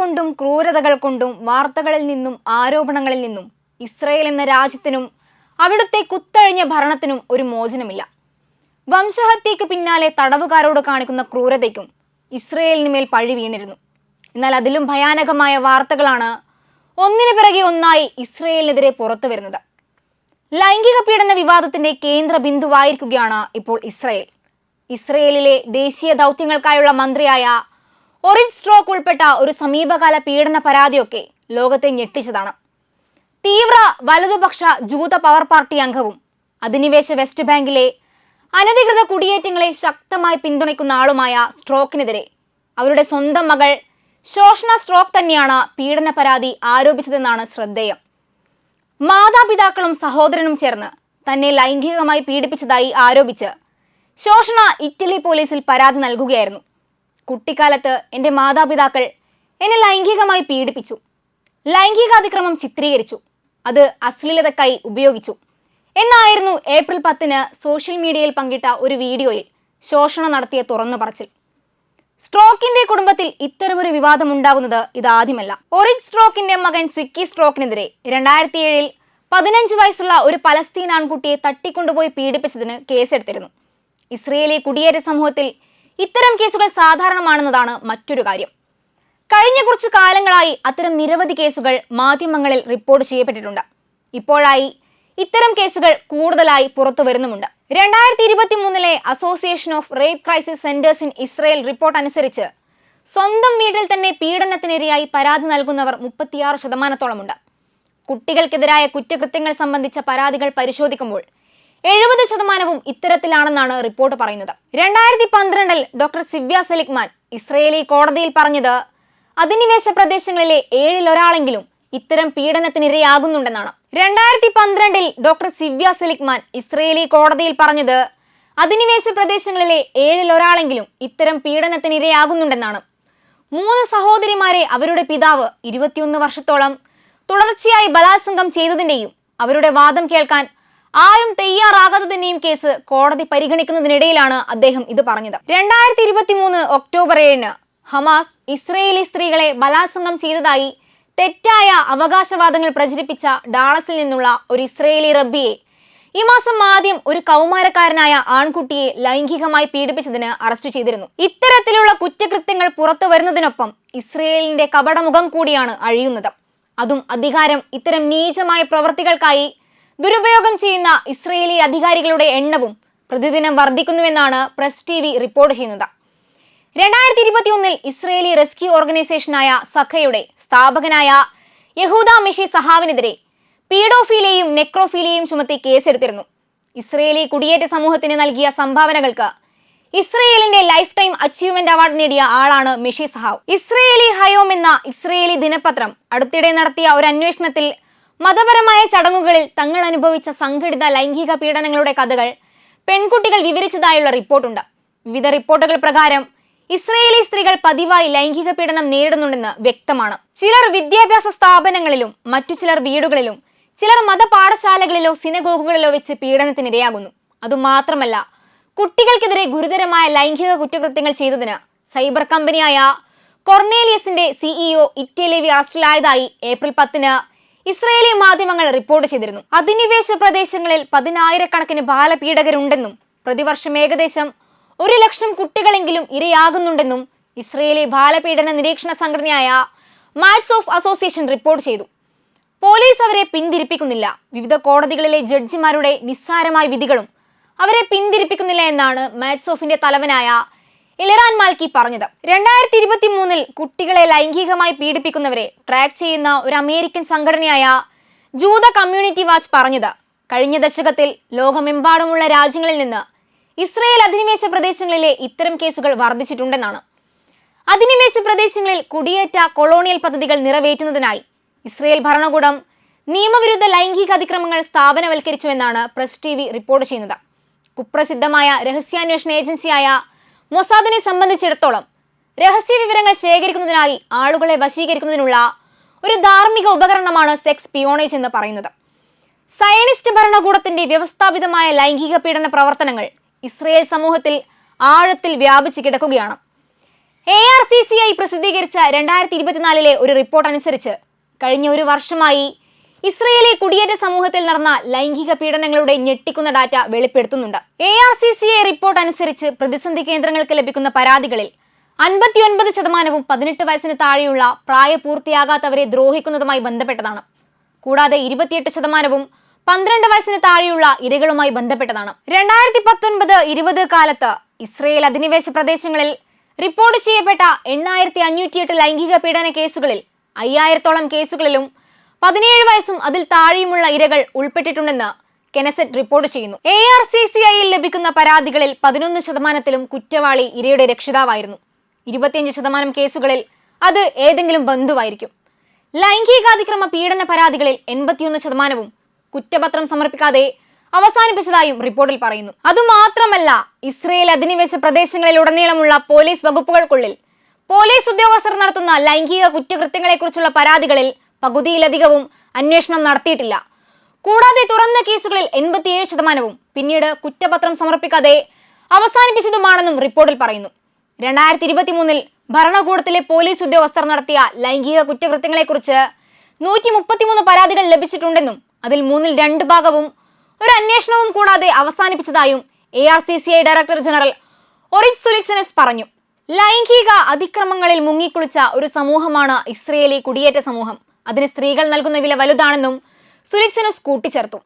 കൊണ്ടും ക്രൂരതകൾ കൊണ്ടും വാർത്തകളിൽ നിന്നും ആരോപണങ്ങളിൽ നിന്നും ഇസ്രയേൽ എന്ന രാജ്യത്തിനും അവിടുത്തെ കുത്തഴിഞ്ഞ ഭരണത്തിനും ഒരു മോചനമില്ല. വംശഹത്യയ്ക്ക് പിന്നാലെ തടവുകാരോട് കാണിക്കുന്ന ക്രൂരതയ്ക്കും ഇസ്രയേലിന് മേൽ പഴി വീണിരുന്നു. എന്നാൽ അതിലും ഭയാനകമായ വാർത്തകളാണ് ഒന്നിനു പിറകെ ഒന്നായി ഇസ്രയേലിനെതിരെ പുറത്തു വരുന്നത്. ലൈംഗിക പീഡന വിവാദത്തിന്റെ കേന്ദ്ര ബിന്ദുവായിരിക്കുകയാണ് ഇപ്പോൾ ഇസ്രയേൽ. ഇസ്രയേലിലെ ദേശീയ ദൗത്യങ്ങൾക്കായുള്ള മന്ത്രിയായ ഒറിൻ സ്ട്രോക്ക് ഉൾപ്പെട്ട ഒരു സമീപകാല പീഡന പരാതിയൊക്കെ ലോകത്തെ ഞെട്ടിച്ചതാണ്. തീവ്ര വലതുപക്ഷ ജൂത പവർ പാർട്ടി അംഗവും അധിനിവേശ വെസ്റ്റ് ബാങ്കിലെ അനധികൃത കുടിയേറ്റങ്ങളെ ശക്തമായി പിന്തുണയ്ക്കുന്ന ആളുമായ സ്ട്രോക്കിനെതിരെ അവരുടെ സ്വന്തം മകൾ ശോഷണ സ്ട്രോക്ക് തന്നെയാണ് പീഡന പരാതി ആരോപിച്ചതെന്നാണ് ശ്രദ്ധേയം. മാതാപിതാക്കളും സഹോദരനും ചേർന്ന് തന്നെ ലൈംഗികമായി പീഡിപ്പിച്ചതായി ആരോപിച്ച് ശോഷണ ഇറ്റലി പോലീസിൽ പരാതി നൽകുകയായിരുന്നു. കുട്ടിക്കാലത്ത് എന്റെ മാതാപിതാക്കൾ എന്നെ ലൈംഗികമായി പീഡിപ്പിച്ചു. ലൈംഗികാതിക്രമം ചിത്രീകരിച്ചു. അത് അശ്ലീലതക്കായി ഉപയോഗിച്ചു. എന്നായിരുന്നു ഏപ്രിൽ പത്തിന് സോഷ്യൽ മീഡിയയിൽ പങ്കിട്ട ഒരു വീഡിയോയിൽ ശോഷണം നടത്തിയ തുറന്നു പറച്ചിൽ സ്ട്രോക്കിന്റെ കുടുംബത്തിൽ ഇത്തരമൊരു വിവാദം ഉണ്ടാകുന്നത് ഇതാദ്യമല്ല. ഒറിജ് സ്ട്രോക്കിന്റെ മകൻ സ്വിക്കി സ്ട്രോക്കിനെതിരെ രണ്ടായിരത്തി ഏഴിൽ പതിനഞ്ച് വയസ്സുള്ള ഒരു പലസ്തീൻ ആൺകുട്ടിയെ തട്ടിക്കൊണ്ടുപോയി പീഡിപ്പിച്ചതിന് കേസെടുത്തിരുന്നു. ഇസ്രയേലി കുടിയേറ്റ സമൂഹത്തിൽ ഇത്തരം കേസുകൾ സാധാരണമാണെന്നതാണ് മറ്റൊരു കാര്യം. കഴിഞ്ഞ കുറച്ച് കാലങ്ങളായി അത്തരം നിരവധി കേസുകൾ മാധ്യമങ്ങളിൽ റിപ്പോർട്ട് ചെയ്യപ്പെട്ടിട്ടുണ്ട്. ഇപ്പോഴായി ഇത്തരം കേസുകൾ കൂടുതലായി പുറത്തു വരുന്നുമുണ്ട്. രണ്ടായിരത്തി ഇരുപത്തി മൂന്നിലെ association of rape crisis centres in Israel report അനുസരിച്ച് സ്വന്തം വീട്ടിൽ തന്നെ പീഡനത്തിനിരയായി പരാതി നൽകുന്നവർ മുപ്പത്തിയാറ് ശതമാനത്തോളമുണ്ട്. കുട്ടികൾക്കെതിരായ കുറ്റകൃത്യങ്ങൾ സംബന്ധിച്ച പരാതികൾ പരിശോധിക്കുമ്പോൾ എഴുപത് ശതമാനവും ഇത്തരത്തിലാണെന്നാണ് റിപ്പോർട്ട് പറയുന്നത്. രണ്ടായിരത്തി പന്ത്രണ്ടിൽ ഡോക്ടർ സിവ്യ സെലിക്മാൻ ഇസ്രയേലി കോടതിയിൽ പറഞ്ഞത് അധിനിവേശ പ്രദേശങ്ങളിലെ ഏഴിൽ ഒരാളെങ്കിലും ഇത്തരം പീഡനത്തിനിരയാകുന്നുണ്ടെന്നാണ്. രണ്ടായിരത്തി പന്ത്രണ്ടിൽ ഡോക്ടർ സിവ്യ സെലിക്മാൻ ഇസ്രയേലി കോടതിയിൽ പറഞ്ഞത് അധിനിവേശ പ്രദേശങ്ങളിലെ ഏഴിൽ ഒരാളെങ്കിലും ഇത്തരം പീഡനത്തിനിരയാകുന്നുണ്ടെന്നാണ്. മൂന്ന് സഹോദരിമാരെ അവരുടെ പിതാവ് ഇരുപത്തിയൊന്ന് വർഷത്തോളം തുടർച്ചയായി ബലാത്സംഗം ചെയ്തതിന്റെയും അവരുടെ വാദം കേൾക്കാൻ ആരും തയ്യാറാകാത്തതിന്റെയും കേസ് കോടതി പരിഗണിക്കുന്നതിനിടയിലാണ് അദ്ദേഹം ഇത് പറഞ്ഞത്. രണ്ടായിരത്തി ഇരുപത്തി മൂന്ന് ഒക്ടോബർ ഏഴിന് ഹമാസ് ഇസ്രയേലി സ്ത്രീകളെ ബലാത്സംഗം ചെയ്തതായി തെറ്റായ അവകാശവാദങ്ങൾ പ്രചരിപ്പിച്ച ഡാളസിൽ നിന്നുള്ള ഒരു ഇസ്രയേലി റബ്ബിയെ ഈ മാസം ആദ്യം ഒരു കൗമാരക്കാരനായ ആൺകുട്ടിയെ ലൈംഗികമായി പീഡിപ്പിച്ചതിന് അറസ്റ്റ് ചെയ്തിരുന്നു. ഇത്തരത്തിലുള്ള കുറ്റകൃത്യങ്ങൾ പുറത്തു വരുന്നതിനൊപ്പം ഇസ്രയേലിന്റെ കപടമുഖം കൂടിയാണ് അഴിയുന്നത്. അതും അധികാരം ഇത്തരം നീചമായ പ്രവൃത്തികൾക്കായി ദുരുപയോഗം ചെയ്യുന്ന ഇസ്രയേലി അധികാരികളുടെ എണ്ണവും പ്രതിദിനം വർദ്ധിക്കുന്നുവെന്നാണ് പ്രസ് ടി വി റിപ്പോർട്ട് ചെയ്യുന്നത്. രണ്ടായിരത്തി ഇരുപത്തിയൊന്നിൽ ഇസ്രയേലി റെസ്ക്യൂ ഓർഗനൈസേഷനായ സഖയുടെ സ്ഥാപകനായ യഹൂദ മിഷി സഹാവിനെതിരെ പീഡോഫീലിയയും നെക്രോഫീലിയയും ചുമത്തി കേസെടുത്തിരുന്നു. ഇസ്രയേലി കുടിയേറ്റ സമൂഹത്തിന് നൽകിയ സംഭാവനകൾക്ക് ഇസ്രയേലിന്റെ ലൈഫ് ടൈം അച്ചീവ്മെന്റ് അവാർഡ് നേടിയ ആളാണ് മിഷി സഹാവ്. ഇസ്രയേലി ഹയോം എന്ന ഇസ്രയേലി ദിനപത്രം അടുത്തിടെ നടത്തിയ ഒരു അന്വേഷണത്തിൽ മതപരമായ ചടങ്ങുകളിൽ തങ്ങൾ അനുഭവിച്ച സംഘടിത ലൈംഗിക പീഡനങ്ങളുടെ കഥകൾ പെൺകുട്ടികൾ വിവരിച്ചതായുള്ള റിപ്പോർട്ടുണ്ട്. വിവിധ റിപ്പോർട്ടുകൾ പ്രകാരം ഇസ്രയേലി സ്ത്രീകൾ പതിവായി ലൈംഗിക പീഡനം നേരിടുന്നുണ്ടെന്ന് വ്യക്തമാണ്. ചിലർ വിദ്യാഭ്യാസ സ്ഥാപനങ്ങളിലും മറ്റു ചിലർ വീടുകളിലും ചിലർ മതപാഠശാലകളിലോ സിനഗോഗുകളിലോ വെച്ച് പീഡനത്തിനിരയാകുന്നു. അതുമാത്രമല്ല കുട്ടികൾക്കെതിരെ ഗുരുതരമായ ലൈംഗിക കുറ്റകൃത്യങ്ങൾ ചെയ്തതിന് സൈബർ കമ്പനിയായ കൊർണേലിയസിന്റെ സിഇഒ ഇറ്റലേവി അറസ്റ്റിലായതായി ഏപ്രിൽ പത്തിന് ഇസ്രയേലി മാധ്യമങ്ങൾ റിപ്പോർട്ട് ചെയ്തിരുന്നു. അധിനിവേശ പ്രദേശങ്ങളിൽ പതിനായിരക്കണക്കിന് ബാലപീഡകരുണ്ടെന്നും പ്രതിവർഷം ഏകദേശം ഒരു ലക്ഷം കുട്ടികളെങ്കിലും ഇരയാകുന്നുണ്ടെന്നും ഇസ്രയേലി ബാലപീഡന നിരീക്ഷണ സംഘടനയായ മാറ്റ്സ് ഓഫ് അസോസിയേഷൻ റിപ്പോർട്ട് ചെയ്തു. പോലീസ് അവരെ പിന്തിരിപ്പിക്കുന്നില്ല. വിവിധ കോടതികളിലെ ജഡ്ജിമാരുടെ നിസ്സാരമായ വിധികളും അവരെ പിന്തിരിപ്പിക്കുന്നില്ല എന്നാണ് മാറ്റ്സ് ഓഫിന്റെ തലവനായ ഇലറാൻ മാൽക്കി പറഞ്ഞത്. രണ്ടായിരത്തി ഇരുപത്തി മൂന്നിൽ കുട്ടികളെ ലൈംഗികമായി പീഡിപ്പിക്കുന്നവരെ ട്രാക്ക് ചെയ്യുന്ന ഒരു അമേരിക്കൻ സംഘടനയായ ജൂത കമ്മ്യൂണിറ്റി വാച്ച് പറഞ്ഞത്. കഴിഞ്ഞ ദശകത്തിൽ ലോകമെമ്പാടുമുള്ള രാജ്യങ്ങളിൽ നിന്ന് ഇസ്രയേൽ അധിനിവേശ പ്രദേശങ്ങളിലെ ഇത്തരം കേസുകൾ വർദ്ധിച്ചിട്ടുണ്ടെന്നാണ്. അധിനിവേശ പ്രദേശങ്ങളിൽ കുടിയേറ്റ കൊളോണിയൽ പദ്ധതികൾ നിറവേറ്റുന്നതിനായി ഇസ്രയേൽ ഭരണകൂടം നിയമവിരുദ്ധ ലൈംഗിക അതിക്രമങ്ങൾ സ്ഥാപനവൽക്കരിച്ചുവെന്നാണ് പ്രസ് ടി വി റിപ്പോർട്ട് ചെയ്യുന്നത്. കുപ്രസിദ്ധമായ രഹസ്യാന്വേഷണ ഏജൻസിയായ മൊസാദിനെ സംബന്ധിച്ചിടത്തോളം രഹസ്യ വിവരങ്ങൾ ശേഖരിക്കുന്നതിനായി ആളുകളെ വശീകരിക്കുന്നതിനുള്ള ഒരു ധാർമ്മിക ഉപകരണമാണ് സെക്സ് പിയോണേജ് എന്ന് പറയുന്നത്. സയനിസ്റ്റ് ഭരണകൂടത്തിന്റെ വ്യവസ്ഥാപിതമായ ലൈംഗിക പീഡന പ്രവർത്തനങ്ങൾ ഇസ്രയേൽ സമൂഹത്തിൽ ആഴത്തിൽ വ്യാപിച്ചു കിടക്കുകയാണ്. A R C C I പ്രസിദ്ധീകരിച്ച രണ്ടായിരത്തി ഇരുപത്തിനാലിലെ ഒരു റിപ്പോർട്ട് അനുസരിച്ച് കഴിഞ്ഞ ഒരു വർഷമായി ഇസ്രയേലി കുടിയേറ്റ സമൂഹത്തിൽ നടന്ന ലൈംഗിക പീഡനങ്ങളുടെ ഞെട്ടിക്കുന്ന data വെളിപ്പെടുത്തുന്നുണ്ട്. A R C C I report അനുസരിച്ച് പ്രതിസന്ധി കേന്ദ്രങ്ങൾക്ക് ലഭിക്കുന്ന പരാതികളിൽ അൻപത്തിയൊൻപത് ശതമാനവും പതിനെട്ട് വയസ്സിന് താഴെയുള്ള പ്രായപൂർത്തിയാകാത്തവരെ ദ്രോഹിക്കുന്നതുമായി ബന്ധപ്പെട്ടതാണ്. കൂടാതെ ഇരുപത്തിയെട്ട് ശതമാനവും പന്ത്രണ്ട് വയസ്സിന് താഴെയുള്ള ഇരകളുമായി ബന്ധപ്പെട്ടതാണ്. രണ്ടായിരത്തി പത്തൊൻപത് ഇരുപത് കാലത്ത് ഇസ്രയേൽ അധിനിവേശ പ്രദേശങ്ങളിൽ റിപ്പോർട്ട് ചെയ്യപ്പെട്ട എണ്ണായിരത്തി അഞ്ഞൂറ്റിയെട്ട് ലൈംഗിക പീഡന കേസുകളിൽ അയ്യായിരത്തോളം കേസുകളിലും പതിനേഴ് വയസ്സും അതിൽ താഴെയുമുള്ള ഇരകൾ ഉൾപ്പെട്ടിട്ടുണ്ടെന്ന് കെനസെറ്റ് റിപ്പോർട്ട് ചെയ്യുന്നു. എ ആർ സി സി ഐയിൽ ലഭിക്കുന്ന പരാതികളിൽ പതിനൊന്ന് ശതമാനത്തിലും കുറ്റവാളി ഇരയുടെ രക്ഷിതാവായിരുന്നു. ഇരുപത്തിയഞ്ച് ശതമാനം കേസുകളിൽ അത് ഏതെങ്കിലും ബന്ധുവായിരിക്കും. ലൈംഗികാതിക്രമ പീഡന പരാതികളിൽ എൺപത്തിയൊന്ന് ശതമാനവും കുറ്റപത്രം സമർപ്പിക്കാതെ അവസാനിപ്പിച്ചതായും റിപ്പോർട്ടിൽ പറയുന്നു. അതുമാത്രമല്ല ഇസ്രയേൽ അധിനിവേശ പ്രദേശങ്ങളിൽ ഉടനീളമുള്ള പോലീസ് വകുപ്പുകൾക്കുള്ളിൽ പോലീസ് ഉദ്യോഗസ്ഥർ നടത്തുന്ന ലൈംഗിക കുറ്റകൃത്യങ്ങളെക്കുറിച്ചുള്ള പരാതികളിൽ പകുതിയിലധികവും അന്വേഷണം നടത്തിയിട്ടില്ല. കൂടാതെ തുറന്ന കേസുകളിൽ എൺപത്തിയേഴ് ശതമാനവും പിന്നീട് കുറ്റപത്രം സമർപ്പിക്കാതെ അവസാനിപ്പിച്ചതുമാണെന്നും റിപ്പോർട്ടിൽ പറയുന്നു. രണ്ടായിരത്തി ഇരുപത്തി മൂന്നിൽ ഭരണകൂടത്തിലെ പോലീസ് ഉദ്യോഗസ്ഥർ നടത്തിയ ലൈംഗിക കുറ്റകൃത്യങ്ങളെക്കുറിച്ച് നൂറ്റി മുപ്പത്തിമൂന്ന് പരാതികൾ ലഭിച്ചിട്ടുണ്ടെന്നും അതിൽ മൂന്നിൽ രണ്ട് ഭാഗവും ഒരു അന്വേഷണവും കൂടാതെ അവസാനിപ്പിച്ചതായും A R C C I director general Orit Sulitzeanu പറഞ്ഞു. ലൈംഗിക അതിക്രമങ്ങളിൽ മുങ്ങിക്കുളിച്ച ഒരു സമൂഹമാണ് ഇസ്രയേലി കുടിയേറ്റ സമൂഹം. അതിന് സ്ത്രീകൾ നൽകുന്ന വില വലുതാണെന്നും സുലിക്സനസ് കൂട്ടിച്ചേർത്തു.